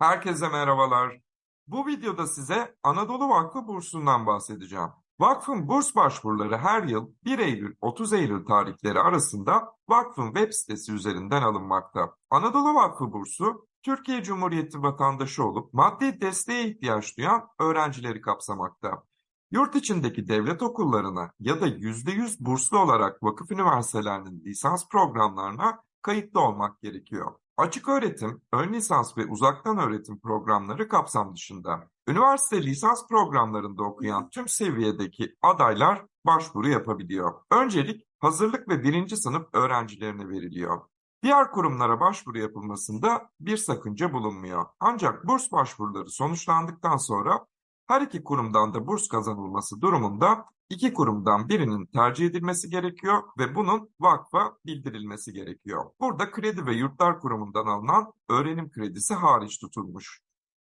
Herkese merhabalar. Bu videoda size Anadolu Vakfı bursundan bahsedeceğim. Vakfın burs başvuruları her yıl 1 Eylül-30 Eylül tarihleri arasında vakfın web sitesi üzerinden alınmakta. Anadolu Vakfı bursu Türkiye Cumhuriyeti vatandaşı olup maddi desteğe ihtiyaç duyan öğrencileri kapsamakta. Yurt içindeki devlet okullarına ya da %100 burslu olarak vakıf üniversitelerinin lisans programlarına kayıtlı olmak gerekiyor. Açık öğretim, ön lisans ve uzaktan öğretim programları kapsam dışında. Üniversite lisans programlarında okuyan tüm seviyedeki adaylar başvuru yapabiliyor. Öncelik hazırlık ve birinci sınıf öğrencilerine veriliyor. Diğer kurumlara başvuru yapılmasında bir sakınca bulunmuyor. Ancak burs başvuruları sonuçlandıktan sonra her iki kurumdan da burs kazanılması durumunda iki kurumdan birinin tercih edilmesi gerekiyor ve bunun vakfa bildirilmesi gerekiyor. Burada Kredi ve Yurtlar Kurumu'ndan alınan öğrenim kredisi hariç tutulmuş.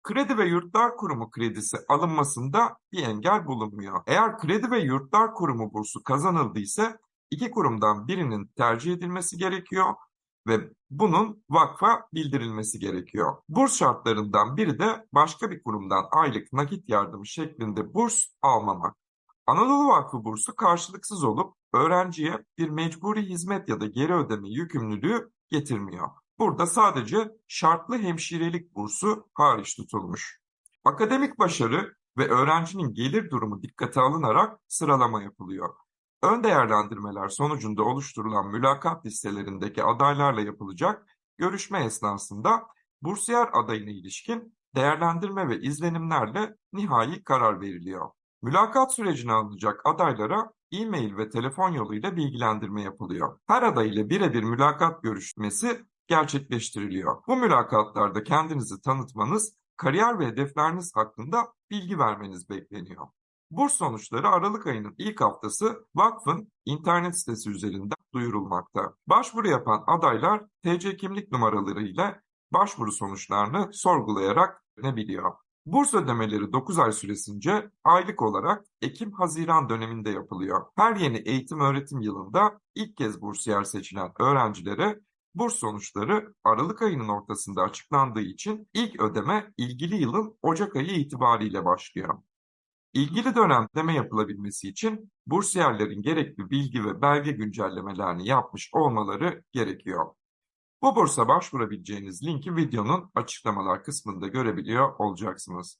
Kredi ve Yurtlar Kurumu kredisi alınmasında bir engel bulunmuyor. Eğer Kredi ve Yurtlar Kurumu bursu kazanıldıysa iki kurumdan birinin tercih edilmesi gerekiyor ve bunun vakfa bildirilmesi gerekiyor. Burs şartlarından biri de başka bir kurumdan aylık nakit yardımı şeklinde burs almamak. Anadolu Vakfı bursu karşılıksız olup öğrenciye bir mecburi hizmet ya da geri ödeme yükümlülüğü getirmiyor. Burada sadece şartlı hemşirelik bursu hariç tutulmuş. Akademik başarı ve öğrencinin gelir durumu dikkate alınarak sıralama yapılıyor. Ön değerlendirmeler sonucunda oluşturulan mülakat listelerindeki adaylarla yapılacak görüşme esnasında bursiyer adayına ilişkin değerlendirme ve izlenimlerle nihai karar veriliyor. Mülakat sürecine alınacak adaylara e-mail ve telefon yoluyla bilgilendirme yapılıyor. Her aday ile birebir mülakat görüşmesi gerçekleştiriliyor. Bu mülakatlarda kendinizi tanıtmanız, kariyer ve hedefleriniz hakkında bilgi vermeniz bekleniyor. Burs sonuçları Aralık ayının ilk haftası vakfın internet sitesi üzerinden duyurulmakta. Başvuru yapan adaylar TC kimlik numaraları ile başvuru sonuçlarını sorgulayarak öğrenebiliyor. Burs ödemeleri 9 ay süresince aylık olarak Ekim-Haziran döneminde yapılıyor. Her yeni eğitim öğretim yılında ilk kez bursiyer seçilen öğrencilere burs sonuçları Aralık ayının ortasında açıklandığı için ilk ödeme ilgili yılın Ocak ayı itibariyle başlıyor. İlgili dönem ödeme yapılabilmesi için bursiyerlerin gerekli bilgi ve belge güncellemelerini yapmış olmaları gerekiyor. Bu bursa başvurabileceğiniz linki videonun açıklamalar kısmında görebiliyor olacaksınız.